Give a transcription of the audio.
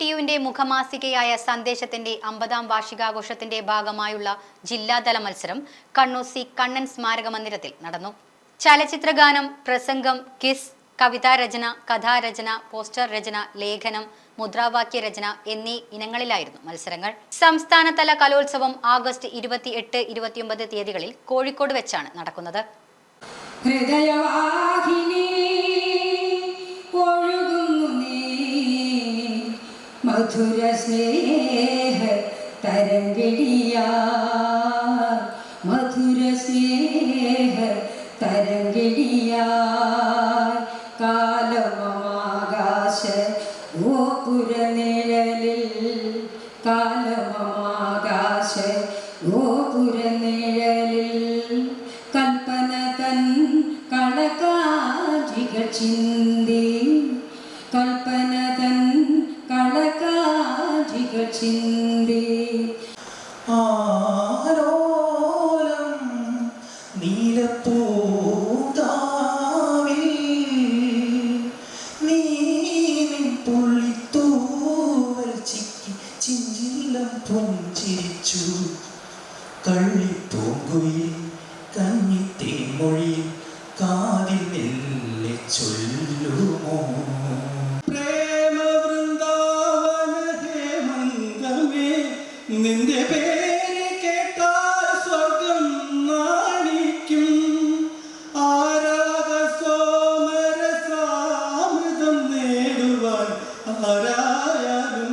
T യുവിന്റെ മുഖമാസികയായ സന്ദേശത്തിന്റെ അമ്പതാം വാർഷികാഘോഷത്തിന്റെ ഭാഗമായുള്ള ജില്ലാതല മത്സരം കണ്ണൂർ സി കണ്ണൻ സ്മാരക മന്ദിരത്തിൽ നടന്നു. ചലച്ചിത്രഗാനം പ്രസംഗം കിസ് കവിതാരചന കഥാരചന പോസ്റ്റർ രചന ലേഖനം മുദ്രാവാക്യ രചന എന്നീ ഇനങ്ങളിലായിരുന്നു മത്സരങ്ങൾ. സംസ്ഥാനതല കലോത്സവം ആഗസ്റ്റ് ഇരുപത്തി എട്ട് ഇരുപത്തിയൊമ്പത് തീയതികളിൽ കോഴിക്കോട് വെച്ചാണ് നടക്കുന്നത്. ഹൃദയവാഹിനി മധുര സ്നേഹ തരംഗിടിയ മധുര സ്നേഹ തരംഗിടിയ കാലമമാകാശ ഗോപുര നിഴലിൽ കാലമമാകാശ ഗോപുര നിഴലിൽ കൽപ്പന തൻ കളകാജികൾ ചിന്തി കൽപ്പന ചിന്തി. ആരോലം നീലപ്പൂതാവിൽ നീനിൻ തുള്ളിത്തൂവൽ ചിക്കി ചിഞ്ചിലം പുഞ്ചിരിച്ചു. കള്ളിപ്പൂങ്കുയിൽ കഞ്ഞിത്തേമൊഴി നിന്റെ പേര് കേട്ടാൽ സ്വർഗം നാണിക്കും. ആരാധ സോമരസാമൃതം നേടുവാൻ ആരായാലും